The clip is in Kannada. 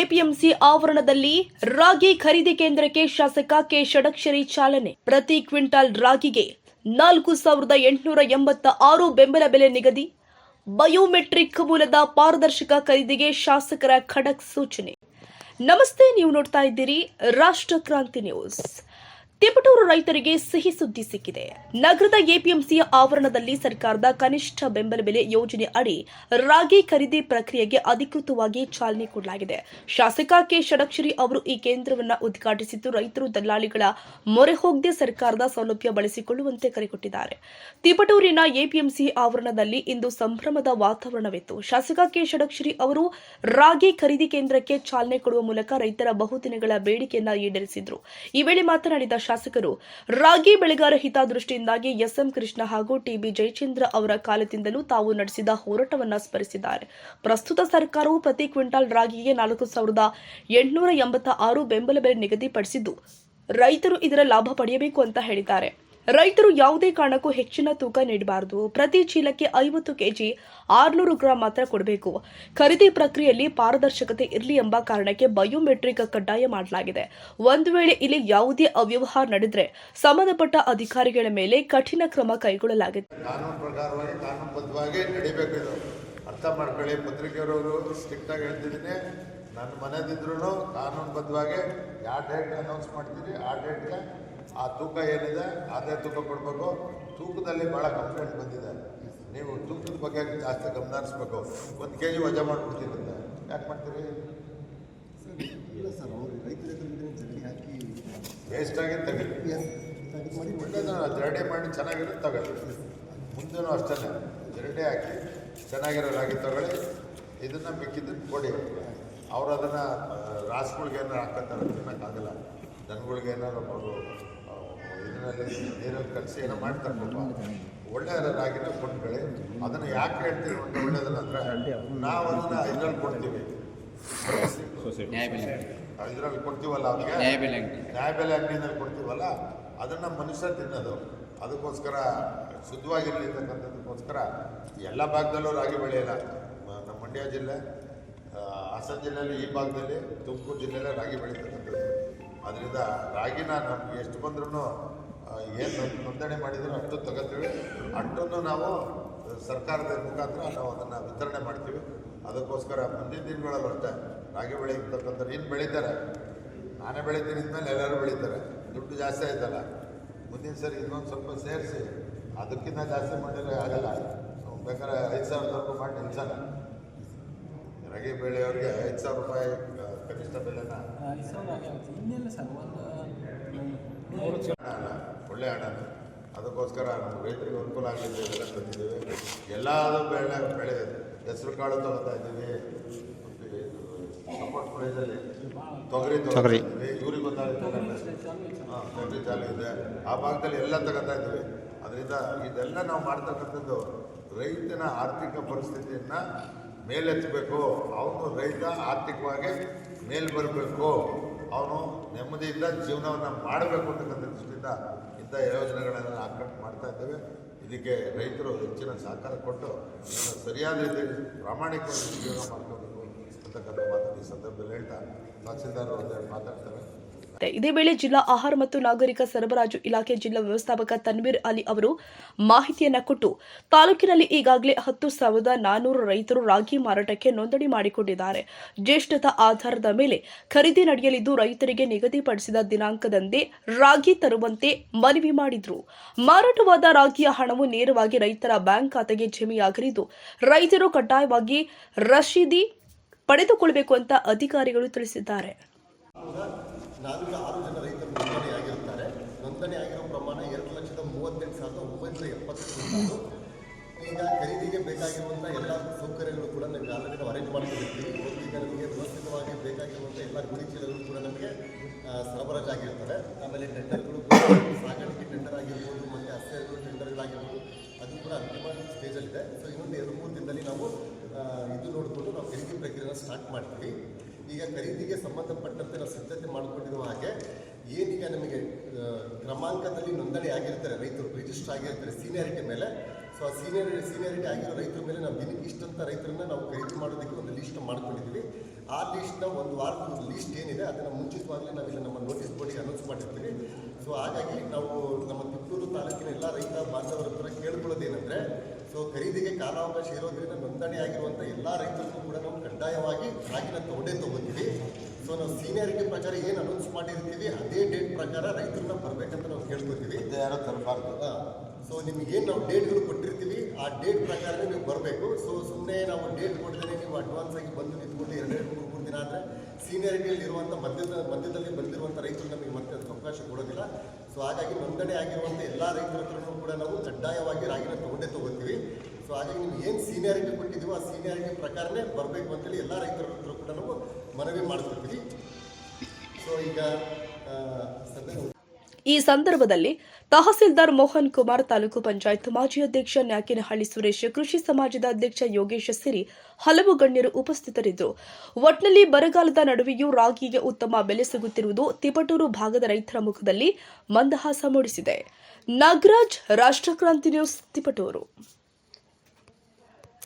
ಎಪಿಎಂಸಿ ಆವರಣದಲ್ಲಿ ರಾಗಿ ಖರೀದಿ ಕೇಂದ್ರಕ್ಕೆ ಶಾಸಕ ಕೆ ಷಡಕ್ಷರಿ ಚಾಲನೆ. ಪ್ರತಿ ಕ್ವಿಂಟಾಲ್ ರಾಗಿಗೆ ನಾಲ್ಕು ಸಾವಿರದ ಎಂಟುನೂರ ಎಂಬತ್ತ ಆರು ಬೆಂಬಲ ಬೆಲೆ ನಿಗದಿ. ಬಯೋಮೆಟ್ರಿಕ್ ಮೂಲದ ಪಾರದರ್ಶಕ ಖರೀದಿಗೆ ಶಾಸಕರ ಖಡಕ್ ಸೂಚನೆ. ನಮಸ್ತೆ, ನೀವು ನೋಡ್ತಾ ಇದ್ದೀರಿ ರಾಷ್ಟ್ರ ಕ್ರಾಂತಿ ನ್ಯೂಸ್. ತಿಪಟೂರು ರೈತರಿಗೆ ಸಿಹಿ ಸುದ್ದಿ ಸಿಕ್ಕಿದೆ. ನಗರದ ಎಪಿಎಂಸಿಯ ಆವರಣದಲ್ಲಿ ಸರ್ಕಾರದ ಕನಿಷ್ಠ ಬೆಂಬಲ ಬೆಲೆ ಯೋಜನೆ ಅಡಿ ರಾಗಿ ಖರೀದಿ ಪ್ರಕ್ರಿಯೆಗೆ ಅಧಿಕೃತವಾಗಿ ಚಾಲನೆ ಕೊಡಲಾಗಿದೆ. ಶಾಸಕ ಕೆ. ಷಡಕ್ಷರಿ ಅವರು ಈ ಕೇಂದ್ರವನ್ನು ಉದ್ಘಾಟಿಸಿದ್ದು, ರೈತರು ದಲ್ಲಾಳಿಗಳ ಮೊರೆ ಹೋಗದೆ ಸರ್ಕಾರದ ಸೌಲಭ್ಯ ಬಳಸಿಕೊಳ್ಳುವಂತೆ ಕರೆ ಕೊಟ್ಟಿದ್ದಾರೆ. ತಿಪಟೂರಿನ ಎಪಿಎಂಸಿ ಆವರಣದಲ್ಲಿ ಇಂದು ಸಂಭ್ರಮದ ವಾತಾವರಣವಿತ್ತು. ಶಾಸಕ ಕೆ. ಷಡಕ್ಷರಿ ಅವರು ರಾಗಿ ಖರೀದಿ ಕೇಂದ್ರಕ್ಕೆ ಚಾಲನೆ ಕೊಡುವ ಮೂಲಕ ರೈತರ ಬಹುದಿನಗಳ ಬೇಡಿಕೆಯನ್ನು ಈಡೇರಿಸಿದ್ರು. ಈ ವೇಳೆ ಮಾತನಾಡಿದ ಶಾಸಕರು. ರಾಗಿ ಬೆಳೆಗಾರ ಹಿತದೃಷ್ಟಿಯಿಂದಾಗಿ ಎಸ್ಎಂ ಕೃಷ್ಣ ಹಾಗೂ ಟಿಬಿ ಜಯಚಂದ್ರ ಅವರ ಕಾಲದಿಂದಲೂ ತಾವು ನಡೆಸಿದ ಹೋರಾಟವನ್ನು ಸ್ಮರಿಸಿದ್ದಾರೆ. ಪ್ರಸ್ತುತ ಸರ್ಕಾರವು ಪ್ರತಿ ಕ್ವಿಂಟಾಲ್ ರಾಗಿಗೆ ನಾಲ್ಕು ಸಾವಿರದ ಎಂಟುನೂರ ಎಂಬತ್ತ ಆರು ಬೆಂಬಲ ಬೆಲೆ ನಿಗದಿಪಡಿಸಿದ್ದು, ರೈತರು ಇದರ ಲಾಭ ಪಡೆಯಬೇಕು ಅಂತ ಹೇಳಿದ್ದಾರೆ. ರೈತರು ಯಾವುದೇ ಕಾರಣಕ್ಕೂ ಹೆಚ್ಚಿನ ತೂಕ ನೀಡಬಾರದು. ಪ್ರತಿ ಚೀಲಕ್ಕೆ ಐವತ್ತು ಕೆಜಿ ಆರುನೂರು ಗ್ರಾಂ ಮಾತ್ರ ಕೊಡಬೇಕು. ಖರೀದಿ ಪ್ರಕ್ರಿಯೆಯಲ್ಲಿ ಪಾರದರ್ಶಕತೆ ಇರಲಿ ಎಂಬ ಕಾರಣಕ್ಕೆ ಬಯೋಮೆಟ್ರಿಕ್ ಕಡ್ಡಾಯ ಮಾಡಲಾಗಿದೆ. ಒಂದು ವೇಳೆ ಇಲ್ಲಿ ಯಾವುದೇ ಅವ್ಯವಹಾರ ನಡೆದರೆ ಸಂಬಂಧಪಟ್ಟ ಅಧಿಕಾರಿಗಳ ಮೇಲೆ ಕಠಿಣ ಕ್ರಮ ಕೈಗೊಳ್ಳಲಾಗಿದೆ. ನನ್ನ ಕಾನೂನುಬದ್ಧವಾಗಿ ಯಾವ ಡೇಟ್ ಅನೌನ್ಸ್ ಮಾಡ್ತೀರಿ, ಆ ಡೇಟ್ಗೆ ಆ ತೂಕ ಏನಿದೆ ಅದೇ ತೂಕ ಕೊಡಬೇಕು. ತೂಕದಲ್ಲಿ ಭಾಳ ಕಂಪ್ಲೇಂಟ್ ಬಂದಿದೆ. ನೀವು ತೂಕದ ಬಗ್ಗೆ ಜಾಸ್ತಿ ಗಮನ ಹರಿಸ್ಬೇಕು ಒಂದು ಕೆ ಜಿ ವಜಾ ಮಾಡಿಬಿಡ್ತೀರಿ ಅಂತ ಯಾಕೆ ಮಾಡ್ತೀರಿ? ಹಾಕಿ ವೇಸ್ಟಾಗಿ ತೆಗೀರಿ ಒಳ್ಳೇದು ಜರಡಿ ಮಾಡಿ ಚೆನ್ನಾಗಿರೋ ತಗೊಳ್ಳಿ ಮುಂದೆನೂ ಅಷ್ಟೇ ಜರಡಿ ಹಾಕಿ ಚೆನ್ನಾಗಿರೋ ರಾಗಿ ತಗೊಳ್ಳಿ. ಇದನ್ನು ಮಿಕ್ಕಿದ್ದನ್ನು ಕೊಡಿ. ಅವ್ರು ಅದನ್ನು ರಾಸುಗಳಿಗೆ ಏನಾರು ಹಾಕಂತಾರೆ ತಿನ್ನೋಕ್ಕಾಗಲ್ಲ ದನಗಳಿಗೆ ಏನಾರು ಅವರು ಇದರಲ್ಲಿ ನೀರಲ್ಲಿ ಕಲಸಿ ಏನೋ ಮಾಡ್ತಾರೆ ಒಳ್ಳೆ ರಾಗಿನ ಕೊಂಡ್ಕೊಳ್ಳಿ ಅದನ್ನು ಯಾಕೆ ಹೇಳ್ತೀವಿ ಒಳ್ಳೆ ಒಳ್ಳೆಯದನ್ನಂದ್ರೆ ನಾವು ಅದನ್ನು ಇದರಲ್ಲಿ ಕೊಡ್ತೀವಿ ಇದರಲ್ಲಿ ಕೊಡ್ತೀವಲ್ಲ ಅವ್ರಿಗೆ ನ್ಯಾಯಬೆಲೆ ಅಂಗಡಿ. ನ್ಯಾಯಬೆಲೆ ಅಂಗಡಿನಲ್ಲಿ ಕೊಡ್ತೀವಲ್ಲ ಅದನ್ನು ಮನುಷ್ಯ ತಿನ್ನೋದು ಅದಕ್ಕೋಸ್ಕರ ಶುದ್ಧವಾಗಿರಲಿ ಅಂತಕ್ಕಂಥದ್ದಕ್ಕೋಸ್ಕರ ಎಲ್ಲ ಭಾಗದಲ್ಲೂ ರಾಗಿ ಬೆಳೆಯಲ್ಲ ನಮ್ಮ ಮಂಡ್ಯ ಜಿಲ್ಲೆ ಹಾಸನ ಜಿಲ್ಲೆಯಲ್ಲಿ ಈ ಭಾಗದಲ್ಲಿ ತುಮಕೂರು ಜಿಲ್ಲೆಯಲ್ಲೇ ರಾಗಿ ಬೆಳೀತಕ್ಕಂಥದ್ದು ಅದರಿಂದ ರಾಗಿನ ನಮ್ಗೆ ಎಷ್ಟು ಬಂದ್ರೂ ಏನು ನೋಂದಣಿ ಮಾಡಿದ್ರು ಅಷ್ಟು ತಗೋತೀವಿ. ಅಷ್ಟನ್ನು ನಾವು ಸರ್ಕಾರದ ಮುಖಾಂತರ ನಾವು ಅದನ್ನು ವಿತರಣೆ ಮಾಡ್ತೀವಿ. ಅದಕ್ಕೋಸ್ಕರ ಮುಂದಿನ ದಿನಗಳಲ್ಲೂ ಅಷ್ಟೇ ರಾಗಿ ಬೆಳೀತಕ್ಕಂಥ ನೀನು ಬೆಳೀತಾರೆ. ನಾನೇ ಬೆಳಿತೀನಿ ಇದ್ಮೇಲೆ ಎಲ್ಲರೂ ಬೆಳೀತಾರೆ. ದುಡ್ಡು ಜಾಸ್ತಿ ಆಯ್ತಲ್ಲ. ಮುಂದಿನ ಸರಿ ಇನ್ನೊಂದು ಸ್ವಲ್ಪ ಸೇರಿಸಿ, ಅದಕ್ಕಿಂತ ಜಾಸ್ತಿ ಮಾಡಿದರೆ ಆಗಲ್ಲ. ಬೇಕಾದ್ರೆ ಐದು ಸಾವಿರದವರೆಗೂ ಮಾಡಿ ನಿಲ್ಸಲ್ಲ ರಾಗಿ ಬೆಳೆಯೋರಿಗೆ ಐದು ಸಾವಿರ ರೂಪಾಯಿ ಕನಿಷ್ಠ ಬೆಲೆನ ಇನ್ನೆಲ್ಲ ಸರ್ ಒಂದು ಹಣ ಅಲ್ಲ ಒಳ್ಳೆ ಹಣ ಅದಕ್ಕೋಸ್ಕರ ನಮ್ಮ ರೈತರಿಗೆ ಅನುಕೂಲ ಆಗಿದೆ ಎಲ್ಲ ತಂದಿದ್ದೇವೆ ಎಲ್ಲದೂ ಬೆಳೆ ಬೆಳೆ ಹೆಸರು ಕಾಳು ತಗೋತಾ ಇದ್ದೀವಿ. ಸಪೋರ್ಟ್ ಪ್ರೈಸಲ್ಲಿ ತೊಗರಿ ತೊಗರಿ. ಇವ್ರಿಗೆ ಗೊತ್ತಾಗುತ್ತೆ ಹಾಂ ತೊಗರಿ ಚಾಲು ಇದೆ. ಆ ಭಾಗದಲ್ಲಿ ಎಲ್ಲ ತಗೋತಾ ಇದ್ದೀವಿ. ಅದರಿಂದ ಇದೆಲ್ಲ ನಾವು ಮಾಡ್ತಕ್ಕಂಥದ್ದು ರೈತನ ಆರ್ಥಿಕ ಪರಿಸ್ಥಿತಿಯನ್ನು ಮೇಲೆತ್ತಬೇಕು. ಅವನು ರೈತ ಆರ್ಥಿಕವಾಗಿ ಮೇಲೆ ಬರಬೇಕು ಅವನು ನೆಮ್ಮದಿಯಿಂದ ಜೀವನವನ್ನು ಮಾಡಬೇಕು ಅಂತಕ್ಕಂಥ ದೃಷ್ಟಿಯಿಂದ ಇಂಥ ಯೋಜನೆಗಳನ್ನು ಹಾಕೊಂಡು ಮಾಡ್ತಾ ಇದ್ದೇವೆ. ಇದಕ್ಕೆ ರೈತರು ಹೆಚ್ಚಿನ ಸಹಕಾರ ಕೊಟ್ಟು ಸರಿಯಾದ ರೀತಿಯಲ್ಲಿ ಪ್ರಾಮಾಣಿಕವಾಗಿ ಜೀವನ ಮಾಡ್ಕೋಬೇಕು ಅಂತಕ್ಕಂಥ ಮಾತನ್ನು ಈ ಸಂದರ್ಭದಲ್ಲಿ ಹೇಳ್ತಾ ತಹಸೀಲ್ದಾರ್ ಒಂದೆರಡು ಮಾತಾಡ್ತಾರೆ ಇದೇ ವೇಳೆ ಜಿಲ್ಲಾ ಆಹಾರ ಮತ್ತು ನಾಗರಿಕ ಸರಬರಾಜು ಇಲಾಖೆ ಜಿಲ್ಲಾ ವ್ಯವಸ್ಥಾಪಕ ತನ್ವೀರ್ ಅಲಿ ಅವರು ಮಾಹಿತಿಯನ್ನ ಕೊಟ್ಟು ತಾಲೂಕಿನಲ್ಲಿ ಈಗಾಗಲೇ ಹತ್ತು ಸಾವಿರದ ನಾನೂರು ರೈತರು ರಾಗಿ ಮಾರಾಟಕ್ಕೆ ನೋಂದಣಿ ಮಾಡಿಕೊಂಡಿದ್ದಾರೆ. ಜ್ಯೇಷ್ಠತಾ ಆಧಾರದ ಮೇಲೆ ಖರೀದಿ ನಡೆಯಲಿದ್ದು, ರೈತರಿಗೆ ನಿಗದಿಪಡಿಸಿದ ದಿನಾಂಕದಂದೇ ರಾಗಿ ತರುವಂತೆ ಮನವಿ ಮಾಡಿದ್ರು. ಮಾರಾಟವಾದ ರಾಗಿಯ ಹಣವು ನೇರವಾಗಿ ರೈತರ ಬ್ಯಾಂಕ್ ಖಾತೆಗೆ ಜಮೆಯಾಗಲಿದ್ದು, ರೈತರು ಕಡ್ಡಾಯವಾಗಿ ರಶೀದಿ ಪಡೆದುಕೊಳ್ಳಬೇಕು ಅಂತ ಅಧಿಕಾರಿಗಳು ತಿಳಿಸಿದ್ದಾರೆ. ನಾನೂರ ಆರು ಜನ ರೈತರು ನೋಂದಣಿ ಆಗಿರ್ತಾರೆ. ನೋಂದಣಿ ಆಗಿರೋ ಪ್ರಮಾಣ ಎರಡು ಲಕ್ಷದ ಮೂವತ್ತೆಂಟು ಸಾವಿರದ ಒಂಬೈನೂರ ಎಪ್ಪತ್ತು ಈಗ ಖರೀದಿಗೆ ಬೇಕಾಗಿರುವಂಥ ಎಲ್ಲ ಸೌಕರ್ಯಗಳು ಕೂಡ ನಮಗೆ ಆಲ್ರೆಡಿ ನಾವು ಅರೇಂಜ್ ಮಾಡ್ಕೊಂಡಿರ್ತೀವಿ ಈಗ ನಮಗೆ ವ್ಯವಸ್ಥಿತವಾಗಿ ಬೇಕಾಗಿರುವಂಥ ಎಲ್ಲ ಗುಡಿ ಕೂಡ ನಮಗೆ ಸರಬರಾಜು ಸರಬರಾಜಾಗಿರ್ತವೆ ಆಮೇಲೆ ಟೆಂಡರ್ಗಳು ಸಾಗಾಣಿಕೆ ಟೆಂಡರ್ ಆಗಿರ್ಬೋದು, ಮತ್ತು ಹಸಿರು ಟೆಂಡರ್ಗಳಾಗಿರ್ಬೋದು ಅದು ಕೂಡ ಅಂತಿಮ ಸ್ಟೇಜಲ್ಲಿದೆ ಸೊ ಇನ್ನೊಂದು ಎರಡು ಮೂರು ದಿನದಲ್ಲಿ ನಾವು ಇದು ನೋಡಿಕೊಂಡು ನಾವು ಖರೀದಿ ಪ್ರಕ್ರಿಯೆನ ಸ್ಟಾರ್ಟ್ ಮಾಡ್ತೀವಿ. ಈಗ ಖರೀದಿಗೆ ಸಂಬಂಧಪಟ್ಟಂತೆ ನಾವು ಸಿದ್ಧತೆ ಮಾಡಿಕೊಂಡಿರುವ ಹಾಗೆ ಏನೀಗ ನಮಗೆ ಕ್ರಮಾಂಕದಲ್ಲಿ ನೋಂದಣಿ ಆಗಿರ್ತಾರೆ, ರೈತರು ರಿಜಿಸ್ಟರ್ ಆಗಿರ್ತಾರೆ ಸೀನಿಯಾರಿಟಿ ಮೇಲೆ. ಸೊ ಆ ಸೀನಿಯರ್ ಸೀನಿಯಾರಿಟಿ ಆಗಿರೋ ರೈತರ ಮೇಲೆ ನಾವು ದಿನಕ್ಕೆ ಇಷ್ಟಂತ ರೈತರನ್ನ ನಾವು ಖರೀದಿ ಮಾಡೋದಕ್ಕೆ ಒಂದು ಲಿಸ್ಟ್ ಮಾಡ್ಕೊಂಡಿದ್ದೀವಿ. ಆ ಲಿಸ್ಟ್ನ ಒಂದು ವಾರದ ಲಿಸ್ಟ್ ಏನಿದೆ, ಅದನ್ನು ಮುಂಚಿತವಾಗಲೇ ಇಲ್ಲಿ ನಮ್ಮ ನೋಟಿಸ್ ಬೋರ್ಡಿಗೆ ಅನೌನ್ಸ್ ಮಾಡಿರ್ತೀವಿ. ಸೊ ಹಾಗಾಗಿ ನಾವು ನಮ್ಮ ತಿಪ್ಪೂರು ತಾಲೂಕಿನ ಎಲ್ಲ ರೈತ ಬಾಂಧವರ ಹತ್ರ ಕೇಳ್ಕೊಳ್ಳೋದೇನೆಂದರೆ ಸೊ ಖರೀದಿಗೆ ಕಾಲಾವಕಾಶ ಇರೋದ್ರಿಂದ ನೋಂದಣಿ ಆಗಿರುವಂಥ ಎಲ್ಲ ರೈತರಿಗೂ ಕೂಡ ನಾವು ಕಡ್ಡಾಯವಾಗಿ ರಾಗಿನ ತಗೊಂಡೇ ತೊಗೊತೀವಿ. ಸೊ ನಾವು ಸೀನಿಯರ್ಗೆ ಪ್ರಕಾರ ಏನು ಅನೌನ್ಸ್ ಮಾಡಿರ್ತೀವಿ ಅದೇ ಡೇಟ್ ಪ್ರಕಾರ ರೈತರನ್ನ ಬರಬೇಕಂತ ನಾವು ಕೇಳ್ಕೊತೀವಿ. ಯಾರೋ ತರಬಾರ್ದು ಸೊ ನಿಮಗೇನು ನಾವು ಡೇಟ್ಗಳು ಕೊಟ್ಟಿರ್ತೀವಿ ಆ ಡೇಟ್ ಪ್ರಕಾರನೇ ನೀವು ಬರಬೇಕು. ಸೊ ಸುಮ್ಮನೆ ನಾವು ಡೇಟ್ ಕೊಟ್ಟಿದ್ರೆ ನೀವು ಅಡ್ವಾನ್ಸ್ ಆಗಿ ಬಂದು ನಿಂತ್ಕೊಂಡು ಎರಡೆರಡು ಮೂರು ಮೂರು ದಿನ ಆದರೆ ಸೀನಿಯರ್ಗಳಲ್ಲಿ ಇರುವಂಥ ಮಧ್ಯದ ಮಧ್ಯದಲ್ಲಿ ಬಂದಿರುವಂಥ ರೈತರು ನಮಗೆ ಮತ್ತೆ ಅವಕಾಶ ಕೊಡೋದಿಲ್ಲ. ಸೊ ಹಾಗಾಗಿ ನೋಂದಣಿ ಆಗಿರುವಂಥ ಎಲ್ಲ ರೈತರ ಹತ್ರನೂ ಕೂಡ ನಾವು ಕಡ್ಡಾಯವಾಗಿ ರಾಗಿನ ತಗೊಂಡೇ ತಗೋತೀವಿ. ಸೊ ಹಾಗಾಗಿ ನೀವು ಏನು ಸೀನಿಯಾರಿಟಿ ಕೊಟ್ಟಿದ್ದೀವೋ ಆ ಸೀನಿಯಾರಿಟಿ ಪ್ರಕಾರನೇ ಬರಬೇಕು ಅಂತೇಳಿ ಎಲ್ಲ ರೈತರ ಹತ್ರ ಕೂಡ ನಾವು ಮನವಿ ಮಾಡ್ತಿರ್ತೀವಿ ಸೊ ಈಗ ಈ ಸಂದರ್ಭದಲ್ಲಿ ತಹಸೀಲ್ದಾರ್ ಮೋಹನ್ ಕುಮಾರ್, ತಾಲೂಕು ಪಂಚಾಯತ್ ಮಾಜಿ ಅಧ್ಯಕ್ಷ ನ್ಯಾಕಿನಹಳ್ಳಿ ಸುರೇಶ್, ಕೃಷಿ ಸಮಾಜದ ಅಧ್ಯಕ್ಷ ಯೋಗೇಶ ಸಿರಿ ಹಲವು ಗಣ್ಯರು ಉಪಸ್ಥಿತರಿದ್ದರು ಒಟ್ನಲ್ಲಿ ಬರಗಾಲದ ನಡುವೆಯೂ ರಾಗಿಗೆ ಉತ್ತಮ ಬೆಲೆ ಸಿಗುತ್ತಿರುವುದು ತಿಪಟೂರು ಭಾಗದ ರೈತರ ಮುಖದಲ್ಲಿ ಮಂದಹಾಸ ಮೂಡಿಸಿದೆ. ನಾಗರಾಜ್ ರಾಷ್ಟ್ರಕ್ರಾಂತಿ ನ್ಯೂಸ್, ತಿಪಟೂರು.